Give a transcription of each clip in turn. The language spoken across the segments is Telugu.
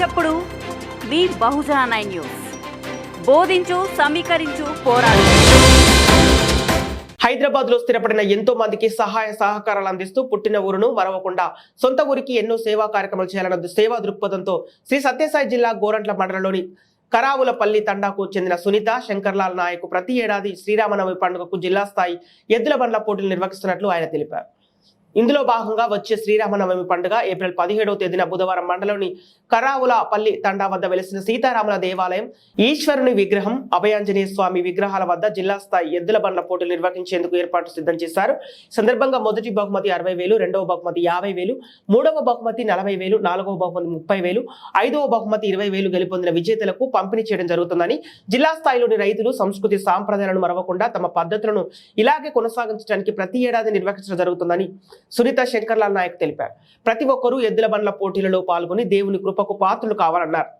చప్పుడు. మీ బహుజన నైన్ న్యూస్. బోధించు సమీకరించు పోరాడు. హైదరాబాద్లో స్థిరపడిన ఎంతో మందికి సహాయ సహకారాలు అందిస్తూ పుట్టిన ఊరును మరవకుండా సొంత ఊరికి ఎన్నో సేవా కార్యక్రమాలు చేయాలన్న సేవా దృక్పథంతో శ్రీ సత్యసాయి జిల్లా గోరంట్ల మండలంలోని కరావులపల్లి తండాకు చెందిన సునీత శంకర్లాల్ నాయక్ ప్రతి ఏడాది శ్రీరామనవమి పండుగకు జిల్లా స్థాయి ఎద్దుల బండ్ల పోటీలు నిర్వహిస్తున్నట్లు ఆయన తెలిపారు. ఇందులో భాగంగా వచ్చే శ్రీరామనవమి పండుగ ఏప్రిల్ పదిహేడవ తేదీన బుధవారం మండలంలోని కరావులపల్లి తండా వద్ద వెలిసిన సీతారాముల దేవాలయం ఈశ్వరుని విగ్రహం అభయాంజనేయ స్వామి విగ్రహాల వద్ద జిల్లా స్థాయి ఎద్దుల బండ్ల పోటీలు నిర్వహించేందుకు ఏర్పాటు సిద్ధం చేశారు సందర్భంగా మొదటి బహుమతి అరవై వేలు రెండవ బహుమతి యాభై వేలు మూడవ బహుమతి నలభై వేలు నాలుగవ బహుమతి ముప్పై వేలు ఐదవ బహుమతి ఇరవై వేలు గెలుపొందిన విజేతలకు పంపిణీ చేయడం జరుగుతుందని జిల్లా స్థాయిలోని రైతులు సంస్కృతి సాంప్రదాయాలను మరవకుండా తమ పద్ధతులను ఇలాగే కొనసాగించడానికి ప్రతి ఏడాది నిర్వహించడం జరుగుతుందని సునీత శంకర్లాల్ నాయక్ తెలిపారు. ప్రతి ఒక్కరూ ఎద్దుల బండ్ల పోటీలలో పాల్గొని దేవుని కృపకు పాత్రలు కావాలన్నారు.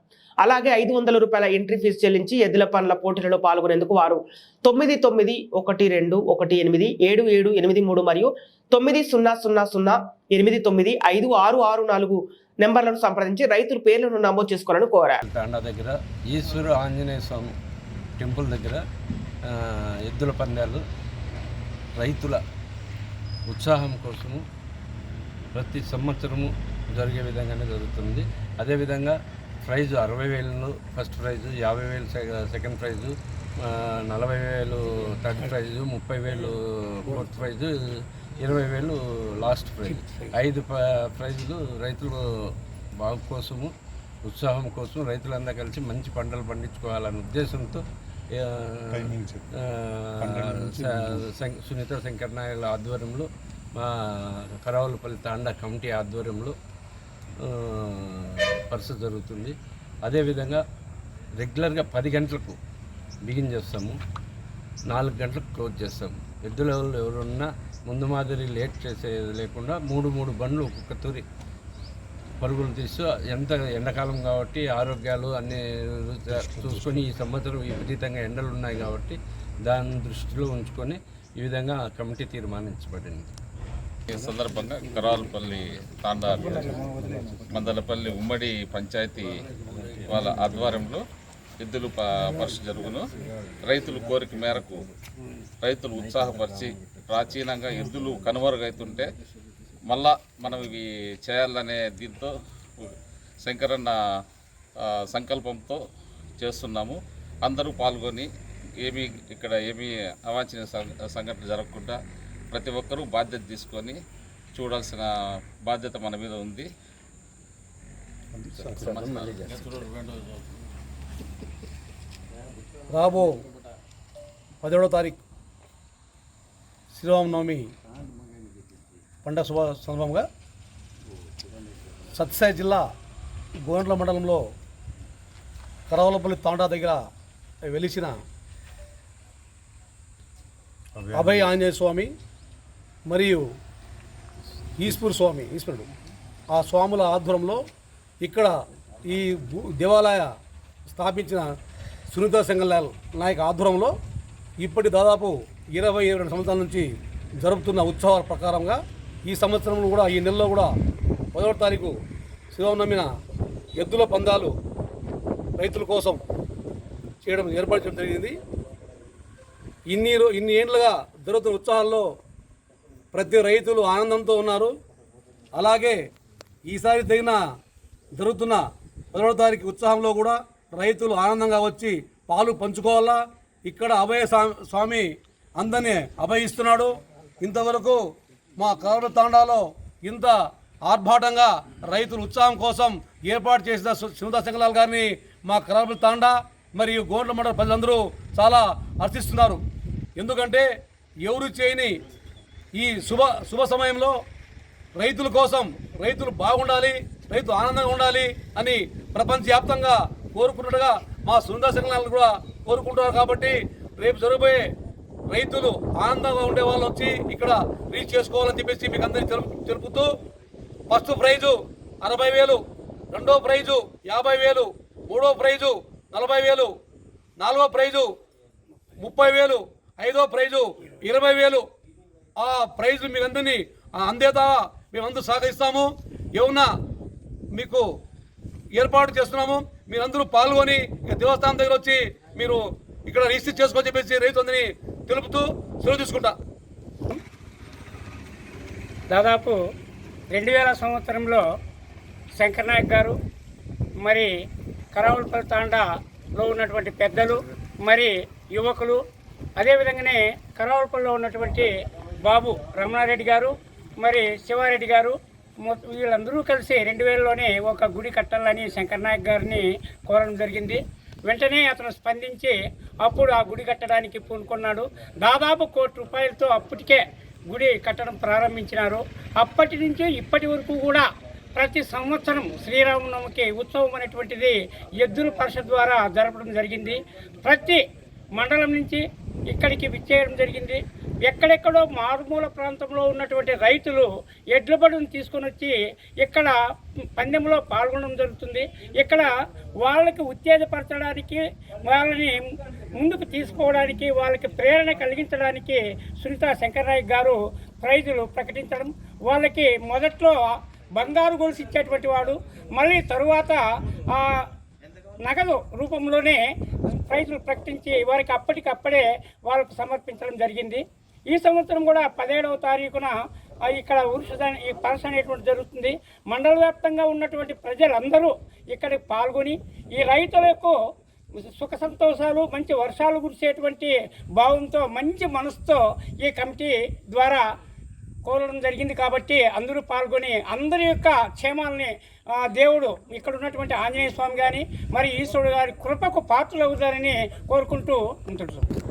అలాగే ఐదు వందల రూపాయల ఎంట్రీ ఫీజు చెల్లించి ఎద్దుల పనుల పోటీలలో పాల్గొనేందుకు వారు తొమ్మిది తొమ్మిది ఒకటి రెండు ఒకటి ఎనిమిది ఏడు ఏడు ఎనిమిది మూడు మరియు తొమ్మిది సున్నా సున్నా సున్నా ఎనిమిది తొమ్మిది ఐదు ఆరు ఆరు నాలుగు నెంబర్లను సంప్రదించి రైతుల పేర్లను నమోదు చేసుకోవాలని కోరారు. తాండా దగ్గర ఈశ్వర ఆంజనేయ స్వామి టెంపుల్ దగ్గర ఎద్దుల పందాలు రైతుల ఉత్సాహం కోసము ప్రతి సంవత్సరము జరిగే విధంగానే జరుగుతుంది. అదేవిధంగా ప్రైజు అరవై వేలను ఫస్ట్ ప్రైజు యాభై వేలు సె- సెకండ్ ప్రైజు నలభై వేలు థర్డ్ ప్రైజు ముప్పై వేలు ఫోర్త్ ప్రైజు ఇరవై వేలు లాస్ట్ ప్రైజ్. ఐదు ప్రైజులు రైతులు బాగు కోసము ఉత్సాహం కోసం రైతులందరూ కలిసి మంచి పంటలు పండించుకోవాలనే ఉద్దేశంతో సునీత శంకర్ నాయుల ఆధ్వర్యంలో మా కరావులపల్లి తాండా కమిటీ ఆధ్వర్యంలో పరిస్థితి జరుగుతుంది. అదేవిధంగా రెగ్యులర్గా పది గంటలకు బిగిన్ చేస్తాము. నాలుగు గంటలకు క్లోజ్ చేస్తాము. ఎద్దుల ఎవరున్నా ముందు మాదిరి లేట్ చేసేది లేకుండా మూడు మూడు బండ్లు ఒక్కొక్క తూరి పరుగులు తీస్తూ ఎంత ఎండాకాలం కాబట్టి ఆరోగ్యాలు అన్ని చూసుకొని ఈ సంవత్సరం విపరీతంగా ఎండలు ఉన్నాయి కాబట్టి దాన్ని దృష్టిలో ఉంచుకొని ఈ విధంగా కమిటీ తీర్మానించబడింది. ఈ సందర్భంగా కరాలపల్లి తాండా మందలపల్లి ఉమ్మడి పంచాయతీ వాళ్ళ ఆధ్వర్యంలో ఎద్దులు ప జరుగును. రైతుల కోరిక మేరకు రైతులు ఉత్సాహపరిచి ప్రాచీనంగా ఎద్దులు కనుమరుగైతుంటే మళ్ళా మనం ఇవి చేయాలనే దీంతో శంకరన్న సంకల్పంతో చేస్తున్నాము. అందరూ పాల్గొని ఏమీ ఇక్కడ ఏమీ అవాంఛనీయ సంఘటన జరగకుండా ప్రతి ఒక్కరూ బాధ్యత తీసుకొని చూడాల్సిన బాధ్యత మన మీద ఉంది. రాబో పదిహేడో తారీఖు శ్రీరామనవమి. పండగ శుభ సందర్భంగా సత్యసాయి జిల్లా గోండ్ల మండలంలో కరవలపల్లి తాండా దగ్గర వెలిసిన అభయ ఆంజనేయ స్వామి మరియు ఈశ్వర్ స్వామి ఈశ్వరుడు. ఆ స్వాముల ఆధ్వర్యంలో ఇక్కడ ఈ దేవాలయ స్థాపించిన సునీత సింగల్లాల్ నాయక్ ఆధ్వర్యంలో ఇప్పటి దాదాపు ఇరవై ఇరవై రెండు సంవత్సరాల నుంచి జరుపుతున్న ఉత్సవాల ప్రకారంగా ఈ సంవత్సరంలో కూడా ఈ నెలలో కూడా పదవ తారీఖు శివనమ్మిన ఎద్దుల పందాలు రైతుల కోసం చేయడం ఏర్పాటు చేయడం జరిగింది. ఇన్ని ఇన్ని ఏండ్లుగా జరుగుతున్న ఉత్సాహాల్లో ప్రతి రైతులు ఆనందంతో ఉన్నారు. అలాగే ఈసారి తగిన జరుగుతున్న పదవ తారీఖు ఉత్సాహంలో కూడా రైతులు ఆనందంగా వచ్చి పాలు పంచుకోవాలా? ఇక్కడ అభయ స్వామి అందరినీ అభయిస్తున్నాడు. ఇంతవరకు మా కరవ తాండాలో ఇంత ఆర్భాటంగా రైతుల ఉత్సాహం కోసం ఏర్పాటు చేసిన సు- సునీతా సింగలాల్ గారిని మా కరాబుల తాండా మరియు గోండ్ల మండల ప్రజలందరూ చాలా హర్షిస్తున్నారు ఎందుకంటే ఎవరు చేయని ఈ శుభ శుభ సమయంలో రైతుల కోసం రైతులు బాగుండాలి రైతు ఆనందంగా ఉండాలి అని ప్రపంచవ్యాప్తంగా కోరుకున్నట్టుగా మా సుందర సంఘాలను కూడా కోరుకుంటున్నారు కాబట్టి రేపు జరగబోయే రైతులు ఆనందంగా ఉండే వాళ్ళు వచ్చి ఇక్కడ రీచ్ చేసుకోవాలని చెప్పేసి మీకు అందరికీ తెలుపుతూ ఫస్ట్ ప్రైజు అరవై వేలు రెండో ప్రైజు యాభై వేలు మూడో ప్రైజు నలభై వేలు నాలుగో ప్రైజు ముప్పై వేలు ఐదో ప్రైజు ఇరవై వేలు. ఆ ప్రైజు మీరందరినీ అందరినీ అందేదా మేమందరూ సహకరిస్తాము. ఏమన్నా మీకు ఏర్పాటు చేస్తున్నాము. మీరందరూ పాల్గొని ఇక దేవస్థానం దగ్గర వచ్చి మీరు ఇక్కడ రిజిస్టర్ చేసుకోని చెప్పేసి రైతుందని తెలుపుతూ సెలవు తీసుకుంటా. దాదాపు రెండు వేల సంవత్సరంలో శంకర్నాయక్ గారు మరి కరావులపల్లి తాండాలో ఉన్నటువంటి పెద్దలు మరి యువకులు అదేవిధంగానే కరావులపల్లిలో ఉన్నటువంటి బాబు రమణారెడ్డి గారు మరి శివారెడ్డి గారు వీళ్ళందరూ కలిసి రెండు వేలలోనే ఒక గుడి కట్టాలని శంకర్నాయక్ గారిని కోరడం జరిగింది. వెంటనే అతను స్పందించి అప్పుడు ఆ గుడి కట్టడానికి పూనుకున్నాడు. దాదాపు కోటి రూపాయలతో అప్పటికే గుడి కట్టడం ప్రారంభించినారు. అప్పటి నుంచి ఇప్పటి వరకు కూడా ప్రతి సంవత్సరం శ్రీరామనవమికి ఉత్సవం అనేటువంటిది ఎద్దుల పరిషత్ ద్వారా జరపడం జరిగింది. ప్రతి మండలం నుంచి ఇక్కడికి విచ్చేయడం జరిగింది. ఎక్కడెక్కడో మారుమూల ప్రాంతంలో ఉన్నటువంటి రైతులు ఎడ్ల తీసుకొని వచ్చి ఇక్కడ పందెంలో పాల్గొనడం జరుగుతుంది. ఇక్కడ వాళ్ళకి ఉత్తేజపరచడానికి వాళ్ళని ముందుకు తీసుకోవడానికి వాళ్ళకి ప్రేరణ కలిగించడానికి సునీత శంకర్రాయ్ గారు ప్రైజులు ప్రకటించడం వాళ్ళకి మొదట్లో బంగారు గొలుసు ఇచ్చేటువంటి వాడు మళ్ళీ తరువాత నగదు రూపంలోనే ప్రైజులు ప్రకటించి వారికి అప్పటికప్పుడే వాళ్ళకు సమర్పించడం జరిగింది. ఈ సంవత్సరం కూడా పదిహేడవ తారీఖున ఇక్కడ ఉరుష ఈ పరస అనేటువంటి జరుగుతుంది. మండల వ్యాప్తంగా ఉన్నటువంటి ప్రజలందరూ ఇక్కడికి పాల్గొని ఈ రైతులకు సుఖ సంతోషాలు మంచి వర్షాలు కురిసేటువంటి భావంతో మంచి మనసుతో ఈ కమిటీ ద్వారా కోరడం జరిగింది కాబట్టి అందరూ పాల్గొని అందరి యొక్క క్షేమాలని దేవుడు ఇక్కడ ఉన్నటువంటి ఆంజనేయ స్వామి కానీ మరి ఈశ్వరుడు గారి కృపకు పాత్రలు అవుతారని కోరుకుంటూ ఉంటున్నాం